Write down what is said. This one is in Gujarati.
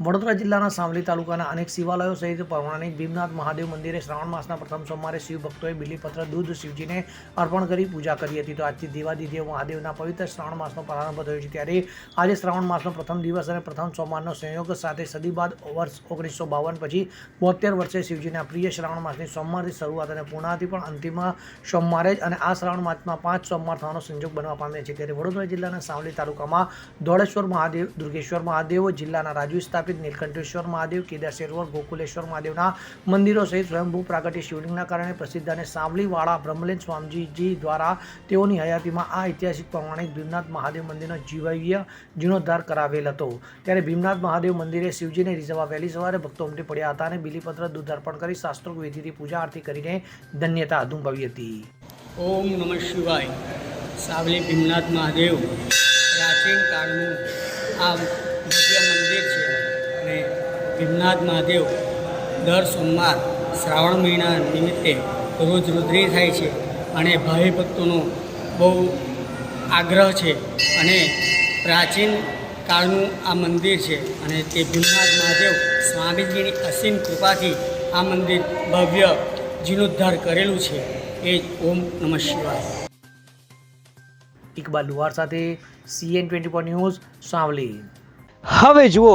વડોદરા જિલ્લાના સાવલી તાલુકાના અનેક શિવાલયો સહિત પૌરાણિક ભીમનાથ મહાદેવ મંદિરે શ્રાવણ માસના પ્રથમ સોમવારે શિવભક્તોએ બિલીપત્ર, દૂધ, શિવજીને અર્પણ કરી પૂજા કરી હતી. તો આજથી દેવાદિદેવ મહાદેવના પવિત્ર શ્રાવણ માસનો પ્રારંભ થયો છે. ત્યારે આજે શ્રાવણ માસનો પ્રથમ દિવસ અને પ્રથમ સોમવારનો સંયોગ સાથે સદી બાદ વર્ષ ઓગણીસો બાવન પછી બોતેર વર્ષે શિવજીના પ્રિય શ્રાવણ માસની સોમવારથી શરૂઆત અને પૂર્ણાથી પણ અંતિમ સોમવારે જ અને આ શ્રાવણ માસમાં પાંચ સોમવાર થવાનો સંજોગ બનવા પામે છે. ત્યારે વડોદરા જિલ્લાના સાવલી તાલુકામાં દોડેશ્વર મહાદેવ, દુર્ગેશ્વર મહાદેવ જિલ્લાના રાજુ સ્થાપિત નીલકંઠેશ્વર મહાદેવ કેદારશેરવર ગોકુલેશ્વર મહાદેવના મંદિરો સહિત સ્વયંભૂ પ્રાગટ્ય શિવલિંગના કારણે પ્રસિદ્ધ અને સાવલીવાળા બ્રહ્મલેન સ્વામીજી દ્વારા તેઓની હયાતીમાં આ ઐતિહાસિક પૌરાણિક ભીમનાથ મહાદેવ મંદિરનો જીવય જીર્ણોદ્ધાર કરાવેલ હતો. ત્યારે ભીમનાથ મહાદેવ મંદિરે શિવજીને રીઝવવા વહેલી સવારે ભક્તો ઉમટી પડ્યા હતા અને બિલીપત્ર દૂધ અર્પણ કરી શાસ્ત્રોક વિધિથી પૂજા આરતી કરીને ધન્યતા અનુભવી હતી. ઓમ નમઃ શિવાય. સાવલી ભીમનાથ મહાદેવ. પ્રાચીન કાળનું આ ભીમનાથ મહાદેવ દર સોમવાર શ્રાવણ મહિના નિમિત્તે રોજ રુદ્રી થાય છે અને ભાઈ ભક્તોનો બહુ આગ્રહ છે અને પ્રાચીન કાળનું આ મંદિર છે અને તે ભીમનાથ મહાદેવ સ્વામીજીની અસીમ કૃપાથી આ મંદિર ભવ્ય જીર્ણોદ્ધાર કરેલું છે. એ જ ઓમ નમઃ શિવાય. ઇકબાલ લુહાર સાથે CN twenty four news Savli. હવે જુઓ